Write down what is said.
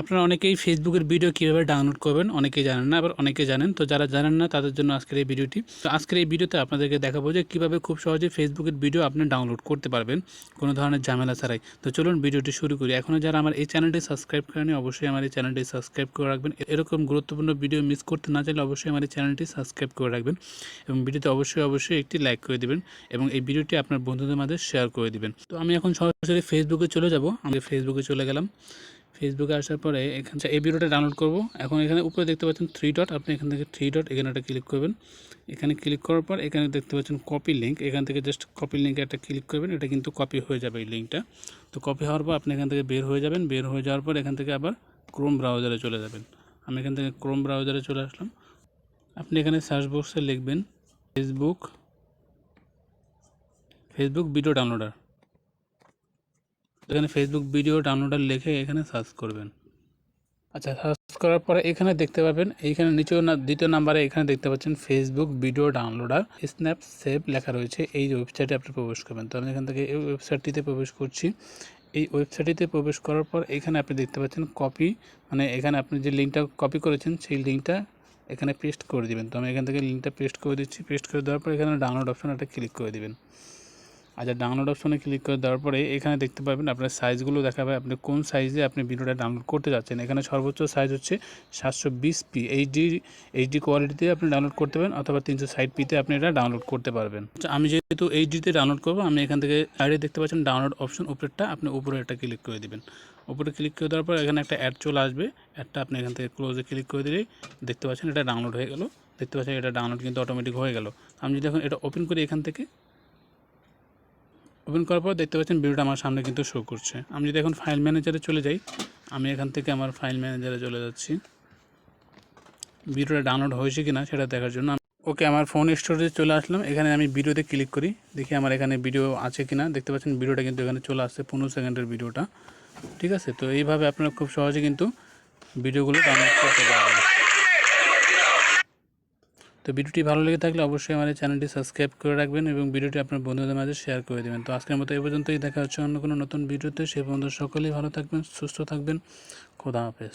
আপনারা অনেকেই ফেসবুকের ভিডিও কীভাবে ডাউনলোড করবেন অনেকেই জানেন না, আবার অনেকে জানেন। তো যারা জানেন না, তাদের জন্য আজকের এই ভিডিওটি তো আজকের এই ভিডিওতে আপনাদেরকে দেখাবো যে কীভাবে খুব সহজে ফেসবুকের ভিডিও আপনি ডাউনলোড করতে পারবেন, কোনো ধরনের ঝামেলা ছাড়াই। তো চলুন ভিডিওটি শুরু করি। এখনও যারা আমার এই চ্যানেলটি সাবস্ক্রাইব করেনি অবশ্যই আমার এই চ্যানেলটি সাবস্ক্রাইব করে রাখবেন। এরকম গুরুত্বপূর্ণ ভিডিও মিস করতে না চাইলে অবশ্যই আমার এই চ্যানেলটি সাবস্ক্রাইব করে রাখবেন এবং ভিডিওতে অবশ্যই অবশ্যই একটি লাইক করে দিবেন এবং এই ভিডিওটি আপনার বন্ধুদের মাঝে শেয়ার করে দিবেন। তো আমি এখন সরাসরি ফেসবুকে চলে যাব। আমি ফেসবুকে চলে গেলাম। ফেসবুকে আসার পরে এখানে এই ভিডিওটা ডাউনলোড করব। এখন এখানে উপরে দেখতে পাচ্ছেন থ্রি ডট আপনি এখান থেকে থ্রি ডট এখানে একটা ক্লিক করবেন। এখানে ক্লিক করার পর এখানে দেখতে পাচ্ছেন কপি লিঙ্ক এখান থেকে জাস্ট কপি লিঙ্কে একটা ক্লিক করবেন, এটা কিন্তু কপি হয়ে যাবে এই লিঙ্কটা তো কপি হওয়ার পর আপনি এখান থেকে বের হয়ে যাবেন, বের হয়ে যাওয়ার পর এখান থেকে আবার ক্রোম ব্রাউজারে চলে যাবেন। আমি এখান থেকে ক্রোম ব্রাউজারে চলে আসলাম। আপনি এখানে সার্চ বক্সে লিখবেন ফেসবুক ফেসবুক ভিডিও ডাউনলোডার এখানে ফেসবুক ভিডিও ডাউনলোডার লিখে এখানে সার্চ করবেন। আচ্ছা সার্চ করার পরে এখানে দেখতে পাবেন, এইখানে নিচেও না, দ্বিতীয় নাম্বারে এখানে দেখতে পাচ্ছেন Facebook video downloader snap save লেখা রয়েছে। এই ওয়েবসাইটে আপনি প্রবেশ করবেন, তো আমি এখান থেকে এই ওয়েবসাইটটিতে প্রবেশ করছি। এই ওয়েবসাইটটিতে প্রবেশ করার পর এখানে আপনি দেখতে পাচ্ছেন কপি মানে এখানে আপনি যে লিঙ্কটা কপি করেছেন, সেই লিঙ্কটা এখানে পেস্ট করে দিবেন। তো আমি এখান থেকে লিঙ্কটা পেস্ট করে দিচ্ছি পেস্ট করে দেওয়ার পর এখানে ডাউনলোড অপশন একটা ক্লিক করে দিবেন। আচ্ছা ডাউনলোড অপশনে ক্লিক করে দেওয়ার পরে এখানে দেখতে পাবেন আপনার সাইজগুলো দেখাবে আপনি কোন সাইজে আপনি ভিডিওটা ডাউনলোড করতে যাচ্ছেন। এখানে সর্বোচ্চ সাইজ হচ্ছে সাতশো বিশ পি এইচডি এইচডি কোয়ালিটিতে আপনি ডাউনলোড করতে পারেন অথবা তিনশো ষাট পিতে আপনি এটা ডাউনলোড করতে পারবেন। আচ্ছা আমি যেহেতু এইচডিতে ডাউনলোড করব, আমি এখান থেকে সাইডে দেখতে পাচ্ছেন ডাউনলোড অপশন উপরেরটা আপনি উপরে একটা ক্লিক করে দিবেন। উপরে ক্লিক করে দেওয়ার পর এখানে একটা অ্যাড চলে আসবে অ্যাডটা আপনি এখান থেকে ক্লোজে ক্লিক করে দিলেই দেখতে পাচ্ছেন এটা ডাউনলোড হয়ে গেল। দেখতে পাচ্ছেন এটা ডাউনলোড কিন্তু অটোমেটিক হয়ে গেল। আমি যদি এখন এটা ওপেন করি এখান থেকে ওপেন করার পর দেখতে পাচ্ছেন ভিডিওটা আমার সামনে কিন্তু শো করছে। আমি যদি এখন ফাইল ম্যানেজারে চলে যাই, আমি এখান থেকে আমার ফাইল ম্যানেজারে চলে যাচ্ছি। ভিডিওটা ডাউনলোড হয়েছে কি না সেটা দেখার জন্য ওকে আমার ফোন স্টোরেজে চলে আসলাম। এখানে আমি ভিডিওতে ক্লিক করি। দেখি আমার এখানে ভিডিও আছে কি না দেখতে পাচ্ছেন ভিডিওটা কিন্তু এখানে চলে আসছে পনেরো সেকেন্ডের ভিডিওটা ঠিক আছে? তো এইভাবে আপনারা খুব সহজে কিন্তু ভিডিওগুলো ডাউনলোড করতে পারবেন। তো ভিডিওটি ভালো লেগে থাকলে অবশ্যই আমাদের চ্যানেলটি সাবস্ক্রাইব করে রাখবেন এবং ভিডিওটি আপনার বন্ধুদের মাঝে শেয়ার করে দেবেন। তো আজকের মতো এ পর্যন্তই। দেখা হচ্ছে অন্য কোনো নতুন ভিডিওতে। সেই পর্যন্ত সকলেই ভালো থাকবেন, সুস্থ থাকবেন। খোদা হাফেজ।